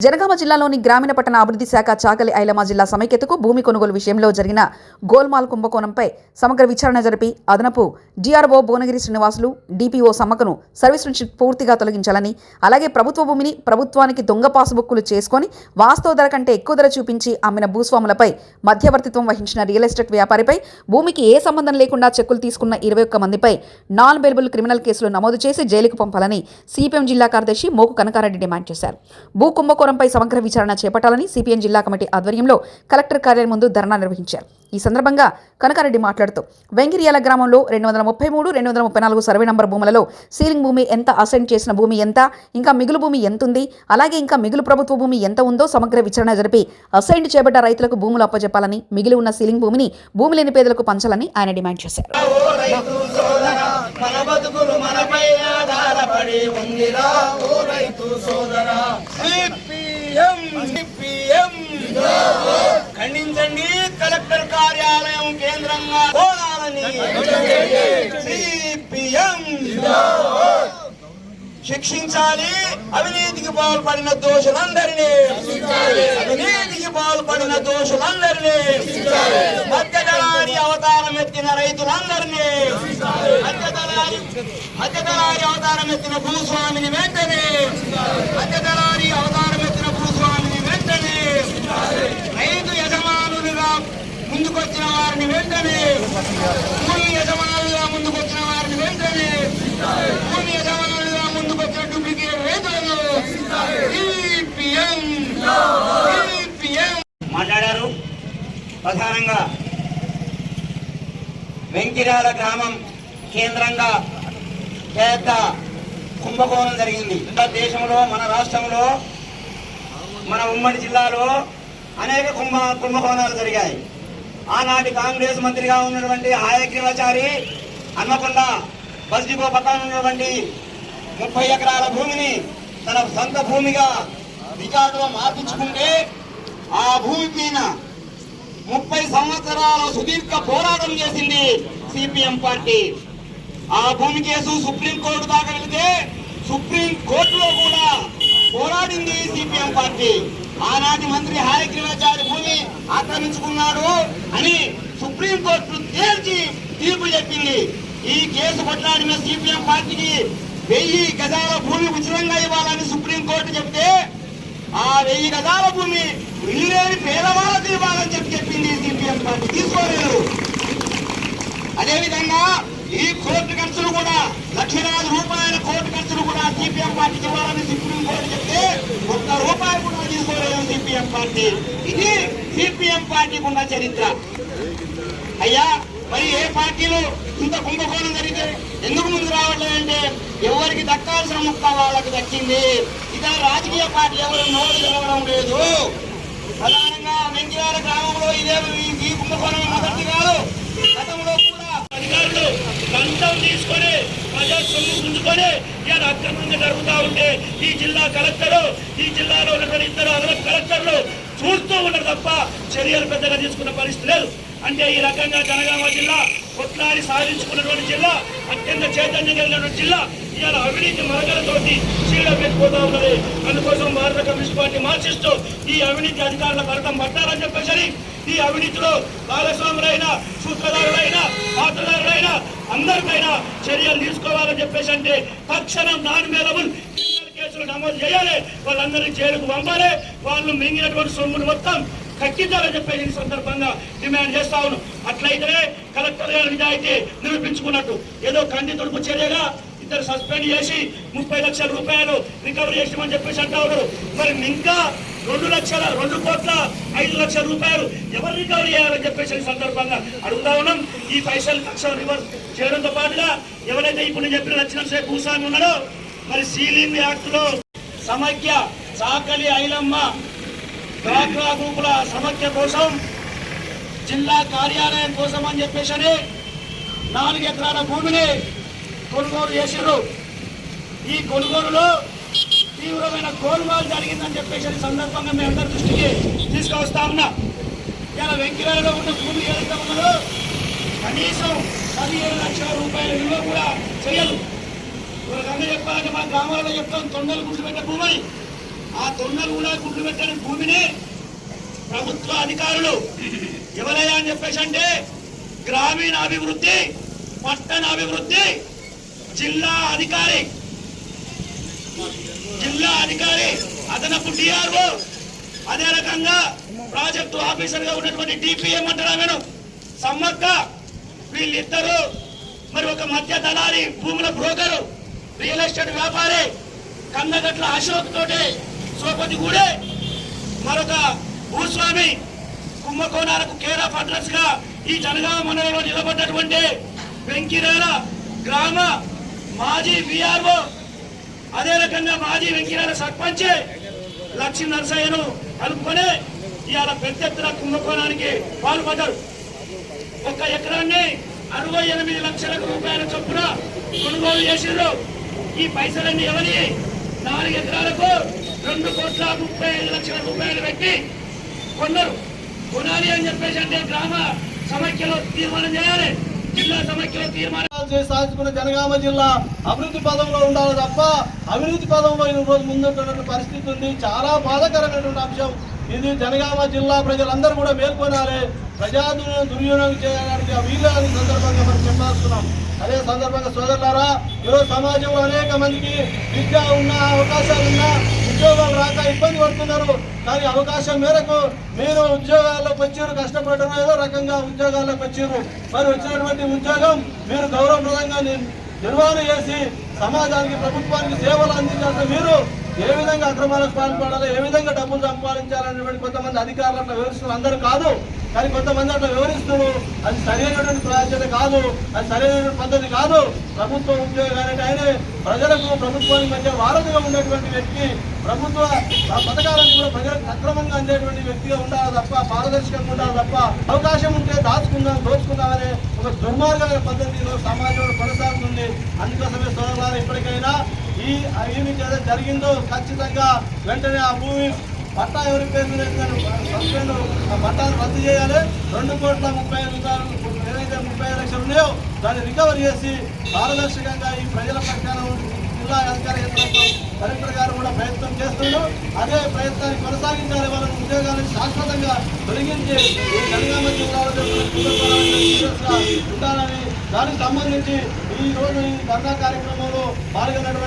జనగామ జిల్లాలోని గ్రామీణ పట్టణ అభివృద్ధి శాఖ చాకలి ఐలమ్మ జిల్లా సమైక్యతకు భూమి కొనుగోలు విషయంలో జరిగిన గోల్మాల్ కుంభకోణంపై సమగ్ర విచారణ జరిపి అదనపు డిఆర్ఓ భువనగిరి శ్రీనివాసులు డిపిఓ సమ్మకను సర్వీస్ నుంచి పూర్తిగా తొలగించాలని అలాగే ప్రభుత్వ భూమిని ప్రభుత్వానికి దొంగ పాసుబుక్కులు చేసుకొని వాస్తవ ధర కంటే ఎక్కువ ధర చూపించి అమ్మిన భూస్వాములపై మధ్యవర్తిత్వం వహించిన రియల్ ఎస్టేట్ వ్యాపారిపై భూమికి ఏ సంబంధం లేకుండా చెక్కులు తీసుకున్న ఇరవై ఒక్క మందిపై నాన్ బెయిలబుల్ క్రిమినల్ కేసులు నమోదు చేసి జైలుకు పంపాలని సిపిఎం జిల్లా కార్యదర్శి మోకు కనకారెడ్డి డిమాండ్ చేశారు. భూ ఘోరంపై సమగ్ర విచారణ చేపట్టాలని సిపిఎం జిల్లా కమిటీ ఆధ్వర్యంలో కలెక్టర్ కార్యాలయం ముందు ధర్నా నిర్వహించారు. ఈ సందర్భంగా కనకారెడ్డి మాట్లాడుతూ వెంగిరియాల గ్రామంలో రెండు వందల ముప్పై మూడు రెండు వందల ముప్పై నాలుగు సర్వే నంబర్ భూములలో సీలింగ్ భూమి ఎంత అసైన్ చేసిన భూమి ఎంత ఇంకా మిగులు భూమి ఎంత ఉంది అలాగే ఇంకా మిగులు ప్రభుత్వ భూమి ఎంత ఉందో సమగ్ర విచారణ జరిపి అసైన్ చేయబడ్డ రైతులకు భూములు అప్పజెప్పాలని మిగిలి ఉన్న సీలింగ్ భూమిని భూమి లేని పేదలకు పంచాలని ఆయన డిమాండ్ చేశారు. మన బతుకులు మనపై ఆధారపడి ఉందిరా ఓ రైతు సోదరా. ఖండించండి కలెక్టర్ కార్యాలయం కేంద్రంగా కోరాలని సిపిఎం శిక్షించాలి అవినీతికి పాల్పడిన దోషులందరినీ. అవినీతికి పాల్పడిన దోషులందరినీ. మధ్యదళారి అవతారం ఎత్తిన రైతులందరినీ. మధ్యదళారి మధ్యదళారి అవతారం ఎత్తిన భూస్వామిని వెంట మధ్యదళారి అవతారం ఎత్తిన భూస్వామిని వెంటనే రైతు యజమానులుగా ముందుకొచ్చిన వారిని వెంటనే భూమి యజమానులుగా ముందుకొచ్చిన వారిని వెంటనే భూమి యజమానులుగా ముందుకొచ్చిన డూప్లికేట్ రైతులను మాట్లాడారు. ప్రధానంగా వెంకిరాల గ్రామం కేంద్రంగా పెద్ద కుంభకోణం జరిగింది. దేశంలో మన రాష్ట్రంలో మన ఉమ్మడి జిల్లాలో అనేక కుంభ కుంభకోణాలు జరిగాయి. ఆనాటి కాంగ్రెస్ మంత్రిగా ఉన్నటువంటి ఆయగ్రీవాచారి అన్నకొండ బస్ డిపో పక్కన ఉన్నటువంటి ముప్పై ఎకరాల భూమిని తన సొంత భూమిగా రికార్డులో మార్పించుకుంటే ఆ భూమి పైన ముప్పై సంవత్సరాల సుదీర్ఘ పోరాటం చేసింది సిపిఎం పార్టీ. ఆ భూమి కేసు సుప్రీంకోర్టు దాకా వెళితే సుప్రీం కోర్టులో కూడా పోరాడింది సిపిఎం పార్టీ. ఆనాటి మంత్రి హాయగ్రీవాచారి భూమి ఆక్రమించుకున్నాడు అని సుప్రీంకోర్టు తేల్చి తీర్పు చెప్పింది. ఈ కేసు కొట్లాడిన సిపిఎం పార్టీకి వెయ్యి గజాల భూమి ఉచితంగా ఇవ్వాలని సుప్రీంకోర్టు చెప్తే ఆ వెయ్యి గజాల భూమి వీలేని పేదవాళ్ళకు ఇవ్వాలని చెప్పి చెప్పింది సిపిఎం పార్టీ. తీసుకోలేదు. అదేవిధంగా ఈ కోర్టు ఖర్చులు కూడా లక్షలాది రూపాయల కోర్టు ఖర్చులు కూడా సిపిఎం పార్టీకి ఇవ్వాలని సుప్రీం కోర్టు చెప్తే ఒక్క రూపాయి కూడా తీసుకోలేదు సిపిఎం పార్టీ ఇది సిపిఎం పార్టీకి ఉన్న చరిత్ర. అయ్యా మరి ఏ పార్టీలు ఇంత కుంభకోణం జరిగితే ఎందుకు ముందు రావట్లేదంటే ఎవరికి దక్కాల్సిన ముక్క వాళ్ళకి దక్కింది. ఇతర రాజకీయ పార్టీ ఎవరు నోరు తెరవడం లేదు. ప్రధానంగా వెంకయ్యాల గ్రామంలో ఇదే ఈ- కుంభకోణం మొదటి కాదు. గతంలో కూడా అధికారులు లంచం తీసుకొని ప్రజా సొమ్ము గుంజుకొని ఇలా అక్రమంగా జరుగుతూ ఉంటే ఈ జిల్లా కలెక్టర్ ఈ జిల్లాలో ఉన్నటువంటి ఇద్దరు అదనపు కలెక్టర్లు చూస్తూ ఉండరు తప్ప చర్యలు పెద్దగా తీసుకున్న పరిస్థితి లేదు. అంటే ఈ రకంగా జనగామ జిల్లా కొట్లాడి సాధించుకున్నటువంటి జిల్లా అత్యంత చైతన్యం కలిగినటువంటి జిల్లా ఇవాళ అవినీతి మరగలతోటి చీడ పెట్టిపోతా ఉన్నది. అందుకోసం భారత కమ్యూనిస్ట్ పార్టీ మార్చిస్తూ ఈ అవినీతి అధికారుల భరతం పట్టాలని చెప్పేసి ఈ అవినీతిలో భాగస్వాములైన సూత్రధారులైన పాత్రధారులైన అందరిపైన చర్యలు తీసుకోవాలని చెప్పేసి అంటే తక్షణం నాన్ మేలబుల్ కేసులు నమోదు చేయాలి వాళ్ళందరినీ జైలుకు పంపాలి వాళ్ళు మింగినటువంటి సొమ్మును మొత్తం కక్కించాలని చెప్పేసి ఈ సందర్భంగా డిమాండ్ చేస్తా ఉన్నాం. అట్లయితేనే కలెక్టర్ గారి నిజాయితీ నిరూపించుకున్నట్టు. ఏదో కంటి తుడుపు చర్యగా ఇద్దరు సస్పెండ్ చేసి ముప్పై లక్షల రూపాయలు రికవరీ చేసామని చెప్పేసి అంటా ఉన్నారు. మరి ఇంకా రెండు లక్షల రెండు కోట్ల ఐదు లక్షల రూపాయలు ఎవరు రికవరీ చేయాలని చెప్పేసి ఈ సందర్భంగా అడుగుతా ఉన్నాం. ఈ పైసలు కక్ష రివర్స్ చేయడంతో పాటుగా ఎవరైతే ఇప్పుడు నేను చెప్పిన లక్షణం సేపు భూస్వామి ఉన్నాడో మరి సీలింగ్ యాక్ట్లో సమైక్య చాకలి ఐలమ్మ డ్వాక్రా గ్రూపుల సమైక్య కోసం జిల్లా కార్యాలయం కోసం అని చెప్పేసి నాలుగు ఎకరాల భూమిని కొనుగోలు చేసిండ్రు. ఈ కొనుగోలులో తీవ్రమైన గోల్మాల్ జరిగిందని చెప్పేసి సందర్భంగా మీ అందరి దృష్టికి తీసుకొస్తా ఉన్నా. ఇలా వెంకిరాలలో ఉన్న భూమి ఏదైతే ఉన్నదో కనీసం పదిహేను లక్షల రూపాయల విలువ కూడా చేయదు ఒక చెప్పాలంటే మా గ్రామాల్లో చెప్తాం తొండలు గుర్తుపెట్టే భూమి. ఆ తొండలు కూడా గుడ్లు భూమిని ప్రభుత్వ అధికారులు ఎవరయ్యా అని చెప్పేసి అంటే గ్రామీణ అభివృద్ధి పట్టణ అభివృద్ధి జిల్లా అధికారి జిల్లా అధికారి అదనపు డిఆర్ఓ అదే రకంగా ప్రాజెక్టు ఆఫీసర్గా ఉన్నటువంటి డిపిఎం అంటారా నేను సమ్మక్క వీళ్ళిద్దరూ మరి ఒక మధ్య దళాలి భూముల బ్రోకరు. రియల్ ఎస్టేట్ వ్యాపారి కందగట్ల అశోక్ తోటి సోపతి గూడే మరొక భూస్వామి కుంభకోణాలకు కేర్ ఆఫ్ అడ్రస్గా ఈ జనగామ మండలంలో నిలబడ్డటువంటి వెంకిరాల గ్రామ మాజీ విఆర్ఓ అదే రకంగా మాజీ వెంకిరాల సర్పంచ్ లక్ష్మీ నరసయ్యను కలుపుకొని ఇవాళ పెద్ద ఎత్తున కుంభకోణానికి పాల్పడ్డారు. ఒక ఎకరాన్ని అరవై ఎనిమిది లక్షల రూపాయల చొప్పున కొనుగోలు చేసిండ్రు. ఈ పైసలన్నీ ఎవరి? నాలుగు ఎకరాలకు రెండు కోట్ల ముప్పై ఐదు లక్షల రూపాయలు పెట్టి కొన్నారు. కొనాలి అని చెప్పేసి అంటే గ్రామ సమైక్యలో తీర్మానం చేయాలి. జిల్లా సమైక్యలో చేసి సాధించుకున్న జనగామ జిల్లా అభివృద్ధి పదంలో ఉండాలి తప్ప అభివృద్ధి పదంలో ఈరోజు రోజు ముందుంటున్న పరిస్థితి ఉంది. చాలా బాధాకరమైనటువంటి అంశం. ఇది జనగామ జిల్లా ప్రజలందరూ కూడా మేల్కొనాలి. ప్రజా దుర్వినియోగం చేయడానికి వీళ్ళని సందర్భంగా మనం చెప్పాల్సుకున్నాం అదే సందర్భంగా సోదరులారా ఈరోజు సమాజంలో అనేక మందికి విద్య ఉన్న అవకాశాలు ఉన్నా ఉద్యోగాలు రాక ఇబ్బంది పడుతున్నారు. కానీ అవకాశం మేరకు మీరు ఉద్యోగాల్లోకి వచ్చారు కష్టపడడం ఏదో రకంగా ఉద్యోగాల్లోకి వచ్చారు. మరి వచ్చినటువంటి ఉద్యోగం మీరు గౌరవప్రదంగా నిర్వహణ చేసి సమాజానికి ప్రభుత్వానికి సేవలు అందించాల్సిన మీరు ఏ విధంగా అక్రమాలకు పాల్పడాలి ఏ విధంగా డబ్బులు సంపాదించాలనేటువంటి కొంతమంది అధికారులు అట్లా వివరిస్తున్నారు అందరూ కాదు కానీ కొంతమంది అట్లా వివరిస్తున్నారు అది సరైనటువంటి ప్రాధాన్యత కాదు అది సరైనటువంటి పద్ధతి కాదు. ప్రభుత్వ ఉద్యోగాలు ఆయనే ప్రజలకు ప్రభుత్వానికి మధ్య వారధిగా ఉన్నటువంటి వ్యక్తి ప్రభుత్వ ఆ పథకాలను కూడా ప్రజలకు సక్రమంగా అందేటువంటి వ్యక్తిగా ఉండాలి తప్ప పారదర్శకంగా ఉండాలి తప్ప అవకాశం ఉంటే దాచుకుందాం దోచుకుందామనే ఒక దుర్మార్గమైన పద్ధతిలో సమాజంలో కొనసాగుతుంది. అందుకోసమే సోదరులారా ఇప్పటికైనా ఈ ఏమి జరిగిందో ఖచ్చితంగా వెంటనే ఆ భూమి పట్టా ఎవరి పేరు మీద సస్పెండ్ ఆ రద్దు చేయాలి. రెండు కోట్ల ముప్పై ఐదు రూపాయలు ఏదైతే ముప్పై ఐదు లక్షలు ఉన్నాయో దాన్ని రికవర్ చేసి పారదర్శకంగా ఈ ప్రజల పక్షాన జిల్లా అధికార యంత్రాంగం కలెక్టర్ గారు కూడా ప్రయత్నం చేస్తున్నాడు అదే ప్రయత్నాన్ని కొనసాగించాలి వాళ్ళ ఉద్యోగాలను శాశ్వతంగా తొలగించి ఈ జనగామ జిల్లాలో ఉండాలని దానికి సంబంధించి ఈ రోజు ఈ ధర్నా కార్యక్రమంలో పాల్గొన్నటువంటి